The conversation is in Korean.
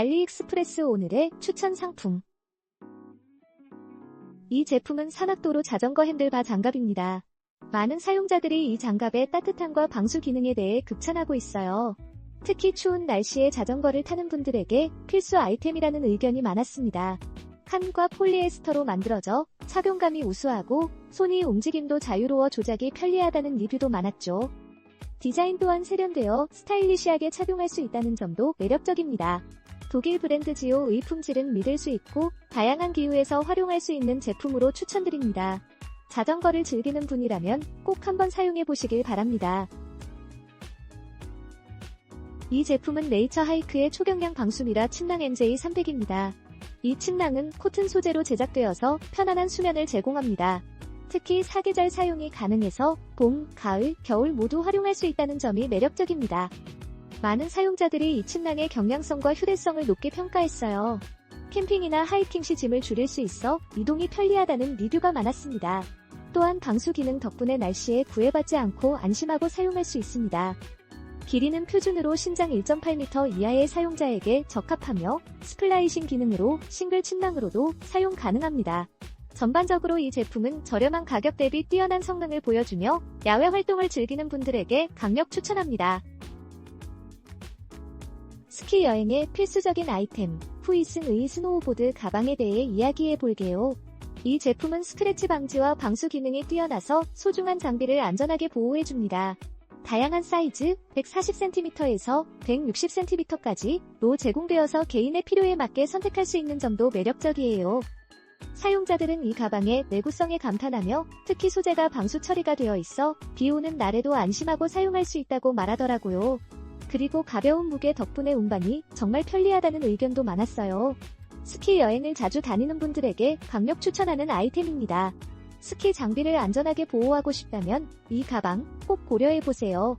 알리익스프레스 오늘의 추천 상품. 이 제품은 산악도로 자전거 핸들바 장갑입니다. 많은 사용자들이 이 장갑의 따뜻함과 방수 기능에 대해 극찬하고 있어요. 특히 추운 날씨에 자전거를 타는 분들에게 필수 아이템이라는 의견이 많았습니다. 칸과 폴리에스터로 만들어져 착용감이 우수하고 손이 움직임도 자유로워 조작이 편리하다는 리뷰도 많았죠. 디자인 또한 세련되어 스타일리시하게 착용할 수 있다는 점도 매력적입니다. 독일 브랜드 지오의 품질은 믿을 수 있고 다양한 기후에서 활용할 수 있는 제품으로 추천드립니다. 자전거를 즐기는 분이라면 꼭 한번 사용해 보시길 바랍니다. 이 제품은 네이처 하이크의 초경량 방수미라 침낭 MJ300입니다. 이 침낭은 코튼 소재로 제작되어서 편안한 수면을 제공합니다. 특히 사계절 사용이 가능해서 봄, 가을, 겨울 모두 활용할 수 있다는 점이 매력적입니다. 많은 사용자들이 이 침낭의 경량성과 휴대성을 높게 평가했어요. 캠핑이나 하이킹 시 짐을 줄일 수 있어 이동이 편리하다는 리뷰가 많았습니다. 또한 방수 기능 덕분에 날씨에 구애받지 않고 안심하고 사용할 수 있습니다. 길이는 표준으로 신장 1.8m 이하의 사용자에게 적합하며 스플라이싱 기능으로 싱글 침낭으로도 사용 가능합니다. 전반적으로 이 제품은 저렴한 가격 대비 뛰어난 성능을 보여주며 야외 활동을 즐기는 분들에게 강력 추천합니다. 스키 여행의 필수적인 아이템, 후이슨의 스노우보드 가방에 대해 이야기해 볼게요. 이 제품은 스크래치 방지와 방수 기능이 뛰어나서 소중한 장비를 안전하게 보호해줍니다. 다양한 사이즈 140cm에서 160cm까지로 제공되어서 개인의 필요에 맞게 선택할 수 있는 점도 매력적이에요. 사용자들은 이 가방의 내구성에 감탄하며 특히 소재가 방수 처리가 되어 있어 비 오는 날에도 안심하고 사용할 수 있다고 말하더라고요. 그리고 가벼운 무게 덕분에 운반이 정말 편리하다는 의견도 많았어요. 스키 여행을 자주 다니는 분들에게 강력 추천하는 아이템입니다. 스키 장비를 안전하게 보호하고 싶다면 이 가방 꼭 고려해보세요.